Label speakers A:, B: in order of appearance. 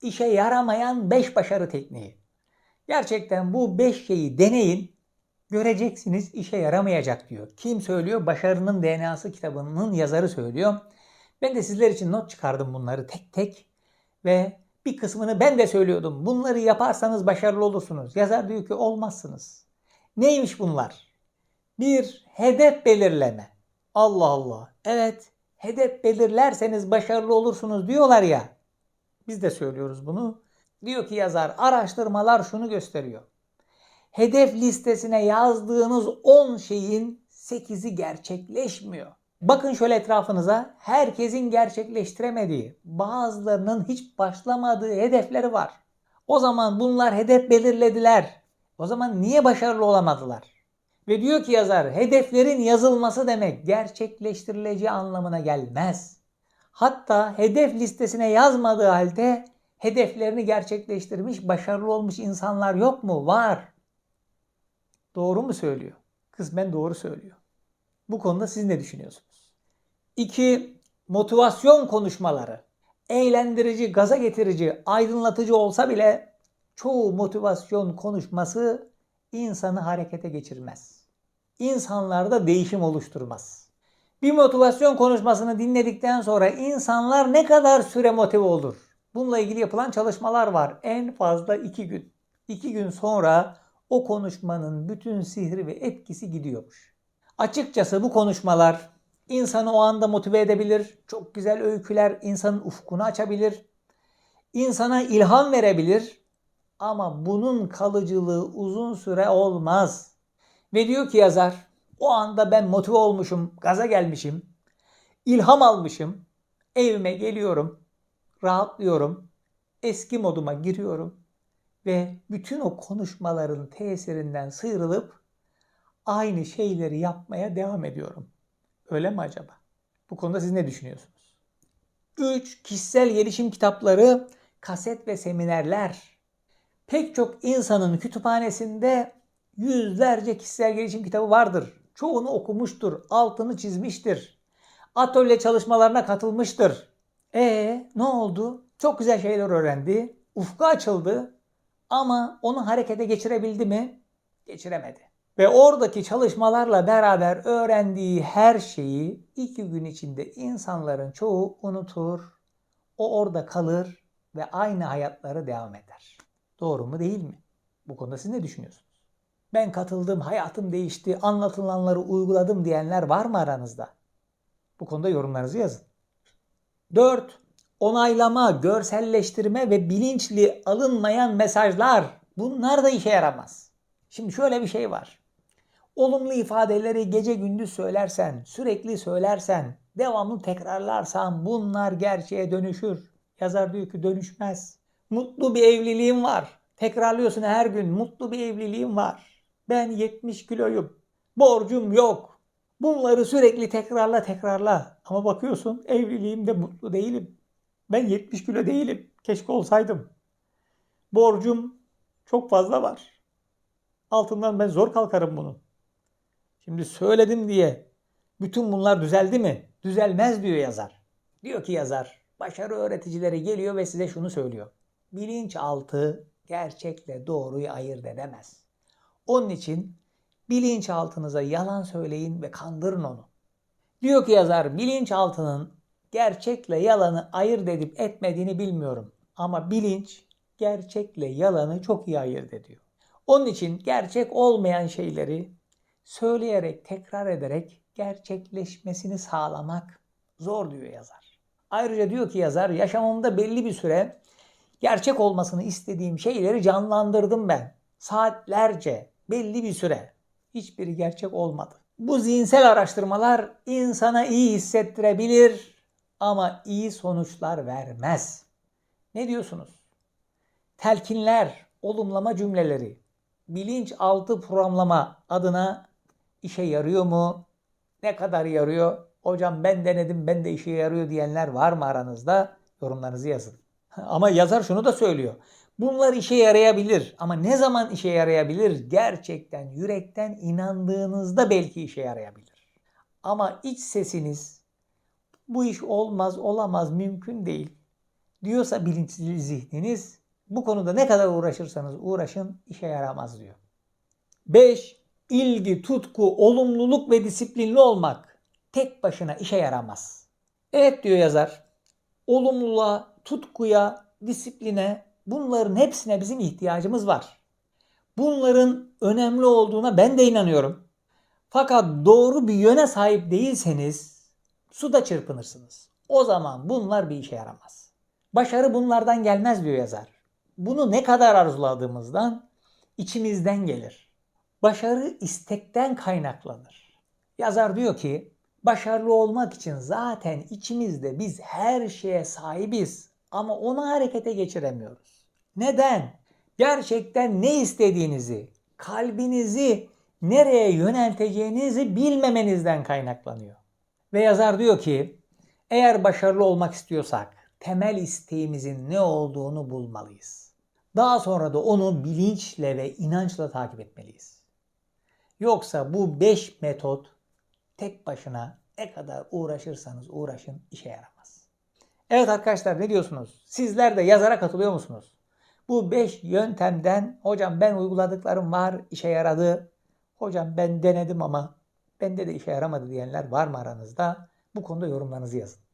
A: işe yaramayan 5 başarı tekniği. Gerçekten bu 5 şeyi deneyin. Göreceksiniz işe yaramayacak diyor. Kim söylüyor? Başarının DNA'sı kitabının yazarı söylüyor. Ben de sizler için not çıkardım bunları tek tek ve bir kısmını ben de söylüyordum. Bunları yaparsanız başarılı olursunuz. Yazar diyor ki olmazsınız. Neymiş bunlar? Bir hedef belirleme. Allah Allah. Evet, hedef belirlerseniz başarılı olursunuz diyorlar ya. Biz de söylüyoruz bunu. Diyor ki yazar, araştırmalar şunu gösteriyor. Hedef listesine yazdığınız 10 şeyin 8'i gerçekleşmiyor. Bakın şöyle etrafınıza herkesin gerçekleştiremediği, bazılarının hiç başlamadığı hedefleri var. O zaman bunlar hedef belirlediler. O zaman niye başarılı olamadılar? Ve diyor ki yazar, hedeflerin yazılması demek gerçekleştirileceği anlamına gelmez. Hatta hedef listesine yazmadığı halde hedeflerini gerçekleştirmiş, başarılı olmuş insanlar yok mu? Var. Doğru mu söylüyor? Kısmen doğru söylüyor. Bu konuda siz ne düşünüyorsunuz? 2. Motivasyon konuşmaları. Eğlendirici, gaza getirici, aydınlatıcı olsa bile çoğu motivasyon konuşması insanı harekete geçirmez. İnsanlarda değişim oluşturmaz. Bir motivasyon konuşmasını dinledikten sonra insanlar ne kadar süre motive olur? Bununla ilgili yapılan çalışmalar var. En fazla 2 gün. 2 gün sonra o konuşmanın bütün sihri ve etkisi gidiyormuş. Açıkçası bu konuşmalar insanı o anda motive edebilir. Çok güzel öyküler insanın ufkunu açabilir. İnsana ilham verebilir. Ama bunun kalıcılığı uzun süre olmaz. Ve diyor ki yazar, o anda ben motive olmuşum, gaza gelmişim, ilham almışım, evime geliyorum, rahatlıyorum, eski moduma giriyorum ve bütün o konuşmaların tesirinden sıyrılıp aynı şeyleri yapmaya devam ediyorum. Öyle mi acaba? Bu konuda siz ne düşünüyorsunuz? 3. Kişisel gelişim kitapları, kaset ve seminerler. Pek çok insanın kütüphanesinde yüzlerce kişisel gelişim kitabı vardır. Çoğunu okumuştur, altını çizmiştir. Atölye çalışmalarına katılmıştır. E ne oldu? Çok güzel şeyler öğrendi. Ufku açıldı. Ama onu harekete geçirebildi mi? Geçiremedi. Ve oradaki çalışmalarla beraber öğrendiği her şeyi iki gün içinde insanların çoğu unutur. O orada kalır ve aynı hayatları devam eder. Doğru mu değil mi? Bu konuda siz ne düşünüyorsunuz? Ben katıldım, hayatım değişti, anlatılanları uyguladım diyenler var mı aranızda? Bu konuda yorumlarınızı yazın. 4. Onaylama, görselleştirme ve bilinçli alınmayan mesajlar. Bunlar da işe yaramaz. Şimdi şöyle bir şey var. Olumlu ifadeleri gece gündüz söylersen, sürekli söylersen, devamlı tekrarlarsan bunlar gerçeğe dönüşür. Yazar diyor ki dönüşmez. Mutlu bir evliliğim var. Tekrarlıyorsun her gün. Mutlu bir evliliğim var. Ben 70 kiloyum. Borcum yok. Bunları sürekli tekrarla tekrarla. Ama bakıyorsun evliliğimde mutlu değilim. Ben 70 kilo değilim. Keşke olsaydım. Borcum çok fazla var. Altından ben zor kalkarım bunun. Şimdi söyledim diye bütün bunlar düzeldi mi? Düzelmez diyor yazar. Diyor ki yazar, başarı öğreticileri geliyor ve size şunu söylüyor. Bilinçaltı gerçekle doğruyu ayırt edemez. Onun için bilinçaltınıza yalan söyleyin ve kandırın onu. Diyor ki yazar, bilinçaltının gerçekle yalanı ayırt edip etmediğini bilmiyorum. Ama bilinç gerçekle yalanı çok iyi ayırt ediyor. Onun için gerçek olmayan şeyleri söyleyerek, tekrar ederek gerçekleşmesini sağlamak zor diyor yazar. Ayrıca diyor ki yazar, yaşamımda belli bir süre gerçek olmasını istediğim şeyleri canlandırdım ben. Saatlerce, belli bir süre. Hiçbiri gerçek olmadı. Bu zihinsel araştırmalar insana iyi hissettirebilir ama iyi sonuçlar vermez. Ne diyorsunuz? Telkinler, olumlama cümleleri, bilinçaltı programlama adına işe yarıyor mu? Ne kadar yarıyor? Hocam ben denedim ben de işe yarıyor diyenler var mı aranızda? Yorumlarınızı yazın. Ama yazar şunu da söylüyor. Bunlar işe yarayabilir ama ne zaman işe yarayabilir? Gerçekten yürekten inandığınızda belki işe yarayabilir. Ama iç sesiniz bu iş olmaz, olamaz, mümkün değil Diyorsa bilinçli zihniniz bu konuda ne kadar uğraşırsanız uğraşın işe yaramaz diyor. 5. İlgi, tutku, olumluluk ve disiplinli olmak tek başına işe yaramaz. Evet diyor yazar. Olumluluğa, tutkuya, disipline bunların hepsine bizim ihtiyacımız var. Bunların önemli olduğuna ben de inanıyorum. Fakat doğru bir yöne sahip değilseniz suda çırpınırsınız. O zaman bunlar bir işe yaramaz. Başarı bunlardan gelmez diyor yazar. Bunu ne kadar arzuladığımızdan içimizden gelir. Başarı istekten kaynaklanır. Yazar diyor ki başarılı olmak için zaten içimizde biz her şeye sahibiz ama onu harekete geçiremiyoruz. Neden? Gerçekten ne istediğinizi, kalbinizi nereye yönelteceğinizi bilmemenizden kaynaklanıyor. Ve yazar diyor ki eğer başarılı olmak istiyorsak temel isteğimizin ne olduğunu bulmalıyız. Daha sonra da onu bilinçle ve inançla takip etmeliyiz. Yoksa bu 5 metot tek başına ne kadar uğraşırsanız uğraşın işe yaramaz. Evet arkadaşlar ne diyorsunuz? Sizler de yazara katılıyor musunuz? Bu 5 yöntemden hocam ben uyguladıklarım var işe yaradı. Hocam ben denedim ama bende de işe yaramadı diyenler var mı aranızda? Bu konuda yorumlarınızı yazın.